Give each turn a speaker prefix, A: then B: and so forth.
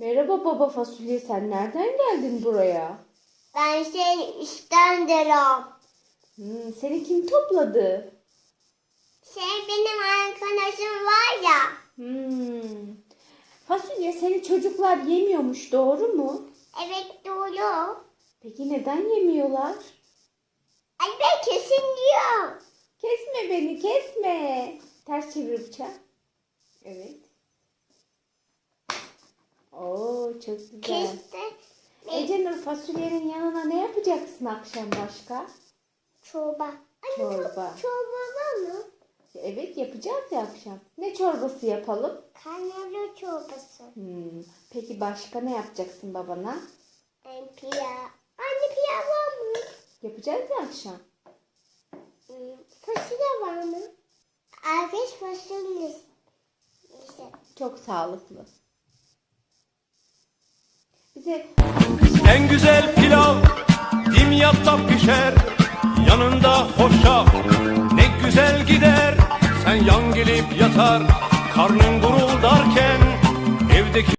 A: baba fasulye sen nereden geldin buraya?
B: Ben seni işten derim.
A: Hmm, seni kim topladı?
B: Şey benim arkadaşım var ya.
A: Hmm. Fasulye seni çocuklar yemiyormuş doğru mu?
B: Evet doğru.
A: Peki neden yemiyorlar?
B: Ay ben kesin diyor.
A: Kesme beni kesme. Ters çevir bıçağı. Evet. Oo çok güzel.
B: Kesti.
A: Ecenur fasulyenin yanına ne yapacaksın akşam başka?
B: Çorba. Anne,
A: Çorba.
B: Çorba mı?
A: Evet yapacağız ya akşam. Ne çorbası yapalım?
B: Karnabahar çorbası.
A: Hmm. Peki başka ne yapacaksın babana?
B: Ben pilav. Anne pilav var mı?
A: Yapacağız ya akşam.
B: Hmm, fasulye var mı? Arkadaş fasulye. İşte.
A: Çok sağlıklı.
C: En güzel pilav dimyatta pişer Yanında hoşaf. Ne güzel gider Sen yan gelip yatar karnın guruldarken Evdeki